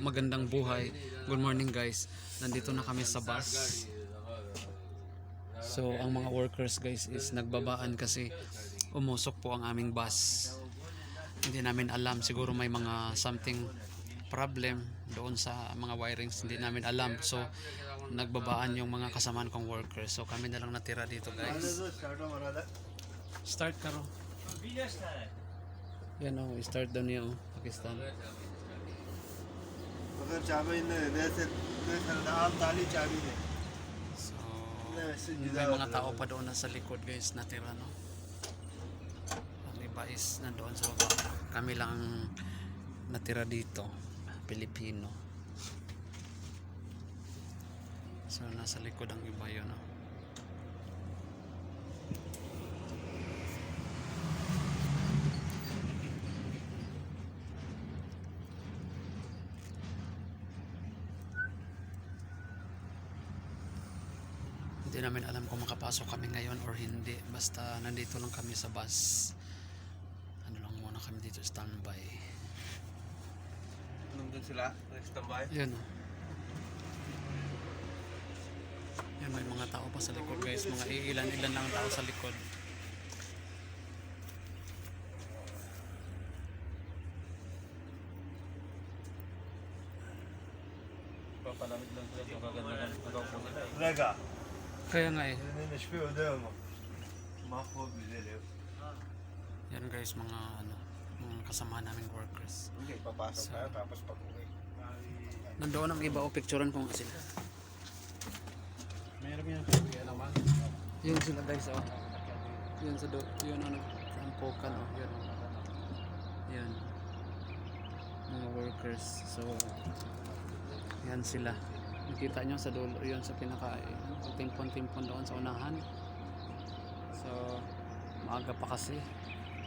magandang buhay. Good morning guys. Nandito na kami sa bus. So ang mga workers guys is nagbabaan kasi umusok po ang aming bus. Hindi namin alam siguro may mga something problem doon sa mga wirings hindi namin alam. So nagbabaan yung mga kasamaan kong workers. So kami na lang natira dito guys. Start karo. Yan o, start daw niya o, Pakistan. વગર ચાવી ને રહેશે હાલ તાલી ચાવી ને So, may mga tao pa doon na sa likod guys natira no. Ang iba is nandoon sa baba. Kami lang natira dito, Pilipino. So nasa likod ang iba yun no. Hindi namin alam kung makapasok kami ngayon or hindi. Basta nandito lang kami sa bus. Ano lang muna kami dito standby. Nandun sila, nag-standby. Yun. oh. Yan, may mga tao pa sa likod guys. Mga ilan-ilan lang ang tao sa likod. Papalamig lang sila sa Kaya nga eh. Senin hiçbir ödev mi? Mahvol güzel ev. Yan guys, mga ano, mga kasama naming workers. Hindi, papasok tayo tapos pag uwi. Nandoon ang iba o picturean ko nga sila. Meron yan kaya naman. Yun sila guys oh. Yun sa do, yun ano, tampokan oh, yun. Yan. Mga workers. So, yan sila. Nakita nyo sa dulo, yun sa pinaka, eh, timpon-timpon doon sa unahan. So, maaga pa kasi.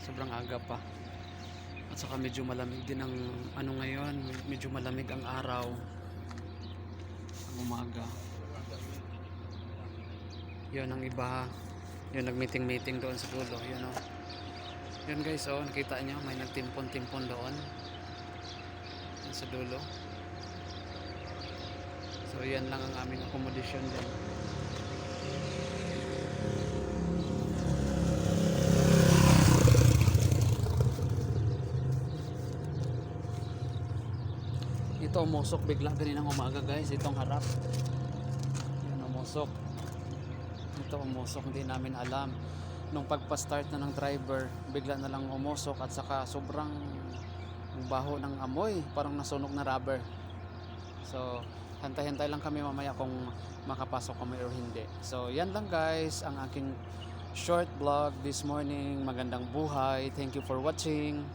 Sobrang aga pa. At saka medyo malamig din ang ano ngayon, medyo malamig ang araw. Ang umaga. Yun ang iba. Yun nag-meeting-meeting doon sa dulo. Yun oh. Yun guys oh, nakita nyo may nagtimpon-timpon doon. Sa dulo. So yan lang ang aming accommodation din. Ito umusok bigla ganinang umaga guys. Itong harap. Yan umusok ito umusok hindi namin alam nung pagpa-start na ng driver bigla na lang umusok at saka sobrang baho ng amoy parang nasunog na rubber so hantay-hantay lang kami mamaya kung makapasok kami or hindi. So yan lang guys ang aking short vlog this morning. Magandang buhay. Thank you for watching